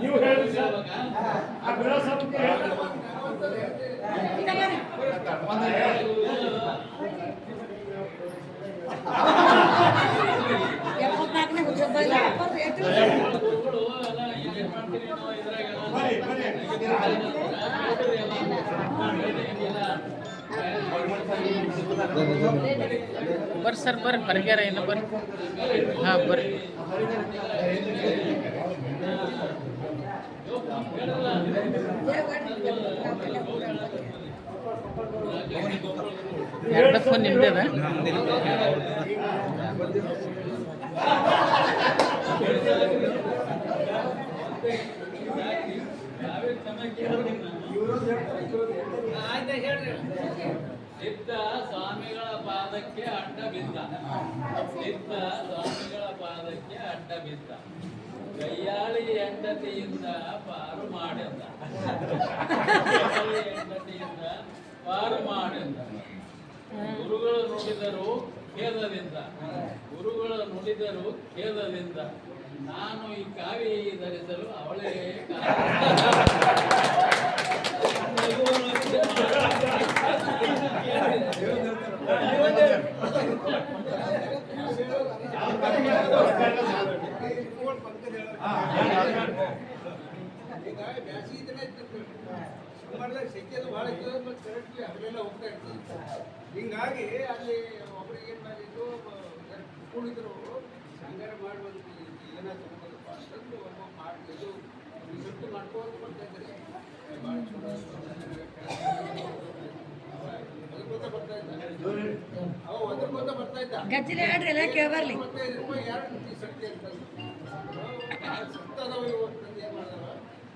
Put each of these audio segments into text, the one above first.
ನೀವು ಹೇಳಿ ಸರ್ ಆ ಬಿಡೋ ಸರ್ ಎಪ್ಪತ್ನಾಲ್ಕನೇ ಹುಡುಗ ಬರೀ ಬರೀ ಬರ್ರಿ ಸರ್ ಬರ್ರಿ ಬರ್ಗ್ಯಾರ ಏನು ಬರ್ರಿ. ಹಾಂ ಬರ್ರಿ. ಎರಡು ಫೋನ್ ನಿಮ್ದೇ ಅದ ಸಿದ್ಧ ಸ್ವಾಮಿಗಳ ಪಾದಕ್ಕೆ ಅಡ್ಡ ಸಿದ್ಧ ಸ್ವಾಮಿಗಳ ಪಾದಕ್ಕೆ ಅಡ್ಡ ಬಿದ್ದ. ಕೈಯಾಳಿ ಹೆಂಡತಿಯಿಂದ ಪಾರು ಮಾಡಿದ್ದ. ಹೆಂಡತಿಯಿಂದ ಪಾರು ಮಾಡಿದ್ದ. ಗುರುಗಳು ನುಡಿದರು ಖೇದದಿಂದ. ಗುರುಗಳು ನುಡಿದರು ಖೇದದಿಂದ. ನಾನು ಈ ಕಾವಿ ಧರಿಸಲು ಅವಳೇ ಈಗ ಬ್ಯಾಸಗಿ ದಿನ ಇತ್ತು ಶಕ್ತಿ ಸೆಕೆದು ಭಾಳ ಇತ್ತು ಮತ್ತು ಕರೆಂಟ್ ಅಲ್ಲೆಲ್ಲ ಹೋಗ್ತಾ ಇತ್ತು ಹಿಂಗಾಗಿ ಅಲ್ಲಿ ಒಬ್ಬರಿಗೆ ಏನು ಮಾಡಿದ್ರು ಕುಳಿದ್ರು ಸಂಗಾರ ಮಾಡುವಂಥ ಏನಾದ್ರು ಅಂತಂದು ಒಬ್ಬ ಮಾಡಿದ್ದು. ರಿಸಲ್ಟ್ ಮಾಡ್ಕೊಂಡು ಬರ್ತಾ ಇದ್ದಾರೆ. ಭಾಳ ಚಲೋ ಬರ್ತಾ ಇದ್ದ ಅವ ಒದರ್ಕೋತ ಬರ್ತಾ ಇದ್ದ ಗಜ್ಜಿಲೆ ಆಡ್ರಿ ಎಲ್ಲ ಕೇಳಬರ್ಲಿ ಇಪ್ಪತ್ತೈದು ರೂಪಾಯಿ ಎರಡು ಶರ್ಟ್ ಅಂತ ಸತ್ತದವ ಇವತ್ತು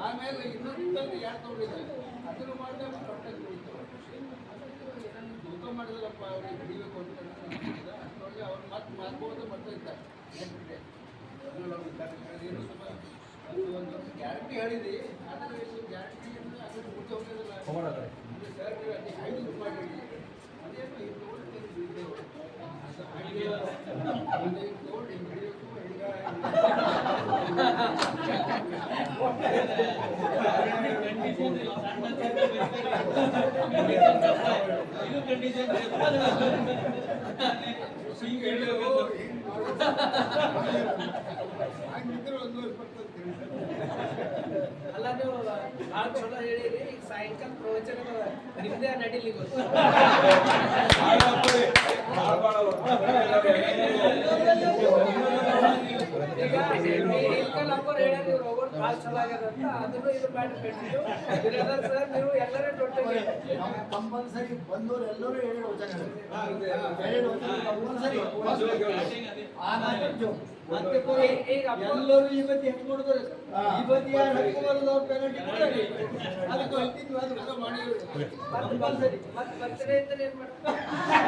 ಆಮೇಲೆ ಇನ್ನೊಂದು ಯಾರು ತಗೊಂಡಿದ್ದಾರೆ? ಅದನ್ನು ಮಾಡಿದಾಗ ಪಟ್ಟಕ್ಕೆ ಕುಡಿತು ದುಃಖ ಮಾಡಿದ್ರಪ್ಪ ಅವ್ರಿಗೆ ಹಿಡಿಬೇಕು ಅಂತ ಅಷ್ಟೊಳಗೆ ಅವ್ರು ಮತ್ತೆ ಮಾಡ್ಬೋದು ಬರ್ತಾ ಇದ್ದಾರೆ. ಏನು ಒಂದು ಗ್ಯಾರಂಟಿ ಹೇಳಿದಿ ಆದರೆ ಇದು ಗ್ಯಾರಂಟಿ ಅದು ಮುಚ್ಚಿ ಹೋಗೋದಿಲ್ಲ ಇದು ಸರ್ ನೀವು ಅದೇ ಐದು ರೂಪಾಯಿ ಅದೇನು ಇದು ನೋಡಿ ಇದು ಅದು ಐಡಿಯಾ ಅದು ಇದು ನೋಡಿ ಹಿಡಿಯೋದು ಇದು ಕಂಡೀಷನ್ ಹಂಗಿದ್ರೆ ಒಂದೂವರೆ ಪರ್ಸೆಂಟ್ ಅಲ್ಲ ನೀವು ಭಾಳ ಚಲೋ ಹೇಳಿರಿ ಈಗ ಸಾಯಂಕಾಲ ಪ್ರವಚನ ನಿಮ್ದೇ ನಡೀಲಿ ಗೊತ್ತು. ಅಂತ ಕಂಪಲ್ಸರಿ ಬಂದವರು ಎಲ್ಲರೂ ಏಳು ವಚನ ಎರಡು ವಚನ ಕಂಪಲ್ಸರಿ ಎಲ್ಲರೂ ಇವತ್ತು ಹೆಂಗ್ ನೋಡಿದ್ರು ಇವತ್ತು ಯಾರು ಹಕ್ಕು ಅವ್ರ ಪೆನಾಲ್ಟಿ ಕೊಡಲಿ ಅದಕ್ಕೆ ಅದು ಮತ್ತೆ ಬರ್ತ್ಡೇ ಇದ್ರೆ ಏನ್ ಮಾಡ್ತಾರೆ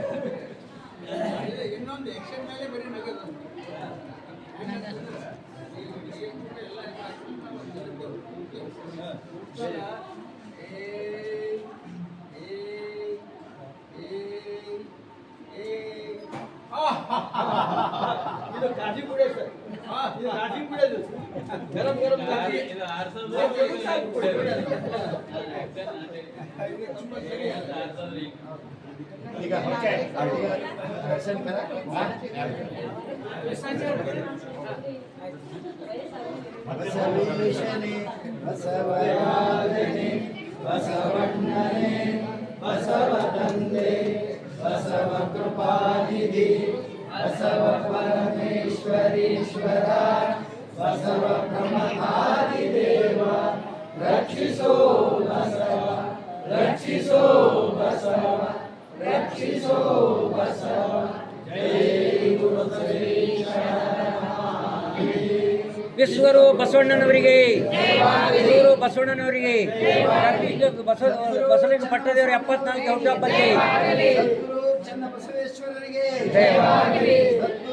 ಈಗ ಓಕೆ ದರ್ಶನ್ ಕರ ಬಸವೇಶನೇ ಬಸವರಾಜನೇ ಬಸವಣ್ಣನೇ ಬಸವ ತಂದೆ ಬಸವ ಕೃಪಾನಿಧಿ ಬಸವ ಪರಮೇಶ್ವರೀಶ್ವರ ಬಸವ ಪ್ರಮಥಾದಿ ದೇವ ರಕ್ಷಿಸೋ ಬಸವ ರಕ್ಷಿಸೋ ಬಸವ ರಕ್ಷಿಸೋ ಬಸವ ವಿಶ್ವರು ಬಸವಣ್ಣನವರಿಗೆ ವಿಶ್ವರು ಬಸವಣ್ಣನವರಿಗೆ ಬಸವ ಬಸವಲಿಂಗ ಪಟ್ಟದೇವರ ಎಪ್ಪತ್ನಾಲ್ಕು ಹುಟ್ಟುಹಬ್ಬಕ್ಕೆ ಸದ್ಗುರು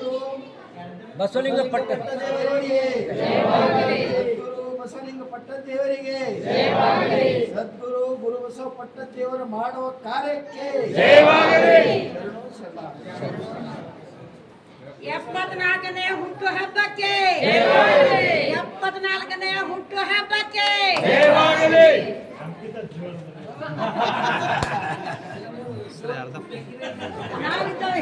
ಚನ್ನಬಸವೇಶ್ವರರಿಗೆ ಸದ್ಗುರು ಬಸವಲಿಂಗ ಪಟ್ಟ ದೇವರಿಗೆ ಸದ್ಗುರು ಬಸವಲಿಂಗ ಸದ್ಗುರು ಗುರು ಬಸವ ಪಟ್ಟದೇವರು ಮಾಡುವ ಕಾರ್ಯಕ್ಕೆ. ಎಪ್ಪತ್ನಾಲ್ಕನೇ ಹುಟ್ಟು ಹಬ್ಬಕ್ಕೆ. ಎಪ್ಪತ್ನಾಲ್ಕನೇ ಹುಟ್ಟು ಹಬ್ಬಕ್ಕೆ. ನಾವಿದ್ದೇವೆ